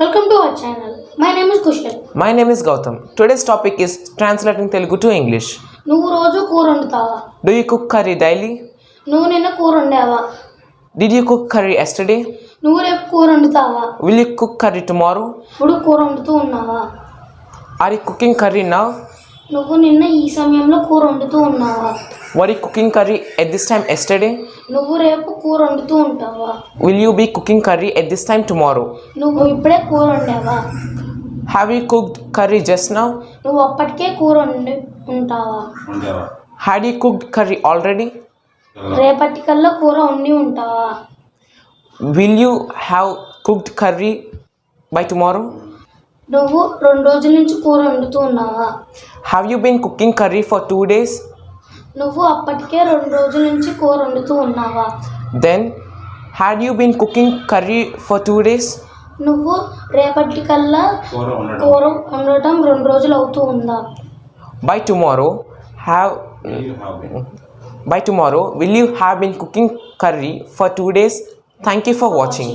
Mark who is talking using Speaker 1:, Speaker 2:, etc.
Speaker 1: Welcome to our channel. My name is Kushal.
Speaker 2: My name is Gautam. Today's topic is translating Telugu to English.
Speaker 1: నువ్వు రోజు కూర వండుతావా
Speaker 2: Do you cook curry daily?
Speaker 1: నువ్వు నిన్న కూర వండావా
Speaker 2: Did you cook curry yesterday?
Speaker 1: నువ్వు రేపు కూర వండుతావా
Speaker 2: Will you cook curry tomorrow?
Speaker 1: ఇప్పుడు కూర వండుతూ ఉన్నావా
Speaker 2: Are you cooking curry now?
Speaker 1: నువ్వు నిన్న ఈ సమయంలో కూర వండుతూ ఉన్నావా
Speaker 2: Were you cooking curry at this time yesterday?
Speaker 1: నువ్వు రేపు కూర వండుతూ ఉంటావా
Speaker 2: Will you be cooking curry at this time tomorrow?
Speaker 1: నువ్వు ఇప్పుడే కూర వండావా
Speaker 2: Have you cooked curry just now?
Speaker 1: నువ్వు అప్పటికే కూర వండి ఉంటావా
Speaker 2: Had you cooked curry already?
Speaker 1: రేపటికల్లా కూర వండి ఉంటావా
Speaker 2: Will you have cooked curry by tomorrow?
Speaker 1: నువ్వు రెండు రోజుల నుంచి కూర వండుతూ ఉన్నావా
Speaker 2: Have you been cooking curry for two days?
Speaker 1: నువ్వు అప్పటికే రెండు రోజుల నుంచి కూర వండుతూ ఉన్నావా?
Speaker 2: Then had you been cooking curry for two days
Speaker 1: నువ్వు
Speaker 3: రేపటి కల్లా
Speaker 1: కూర వండటం రెండు రోజులు అవుతూ ఉందా?
Speaker 3: By tomorrow
Speaker 2: have by tomorrow will you have been cooking curry for two days thank you for
Speaker 1: watching